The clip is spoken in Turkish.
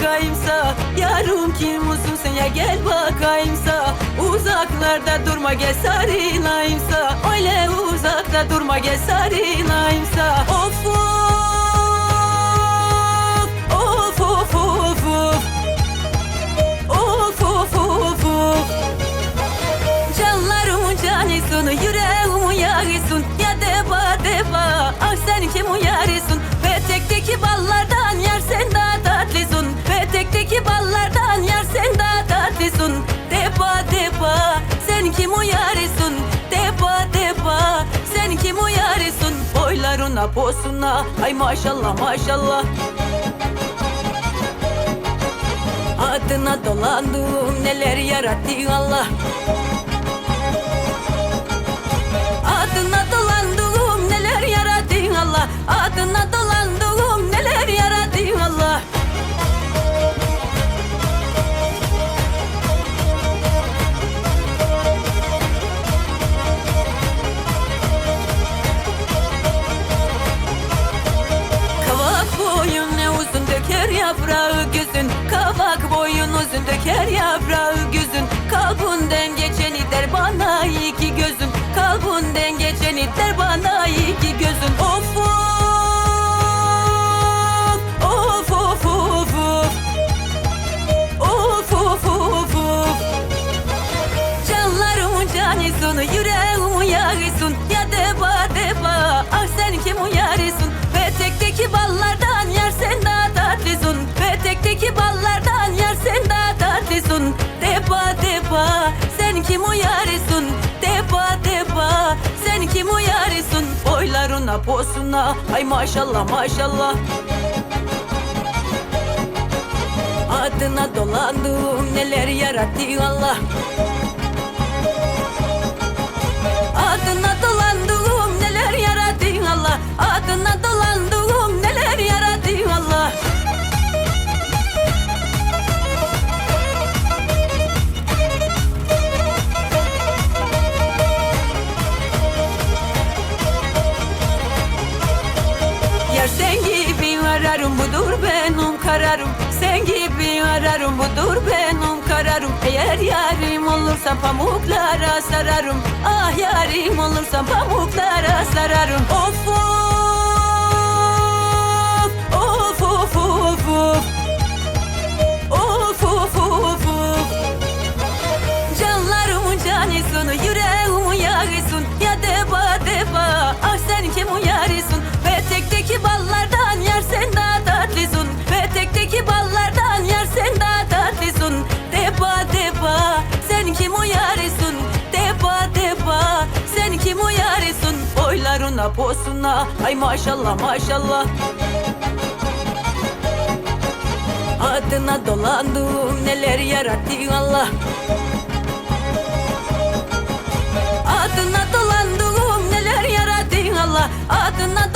bakayımsa Yarım kim musun sen ya gel bakayımsa. Uzaklarda durma gel sarılayımsa Öyle uzakta durma gel sarılayımsa Ballardan yer sen daha tatlısın Deba deba sen kim uyarısın? Deba deba sen kim uyarısın? Boylarına posuna Ay maşallah maşallah. Adına dolandım neler yarattı Allah yaprağı gözün Kavak boyun uzun döker yaprağı gözün Kalbünden geçeni der bana iki gözün. Kalbünden geçeni der bana iki gözün. Of of Of of of of Canlarımın canisunu yüreğimin yarısın Ya deba deba ah sen kim uyarısın? Petekteki ballardan yer kim uyarısın? Deba deba sen kim uyarısın? Boylarına posuna. Ay maşallah maşallah. Adına dolandım neler yarattı Allah sen gibi ararım budur benim kararım. Sen gibi ararım budur benim kararım. Eğer yarim olursa pamuklara sararım. Ah yarim olursa pamuklara sararım. Of kim uyarısın? Deba deba sen kim uyarısın? Boylarına posuna ay maşallah maşallah. Adına dolandım neler yarattı Allah. Adına dolandım neler yarattın Allah. Adına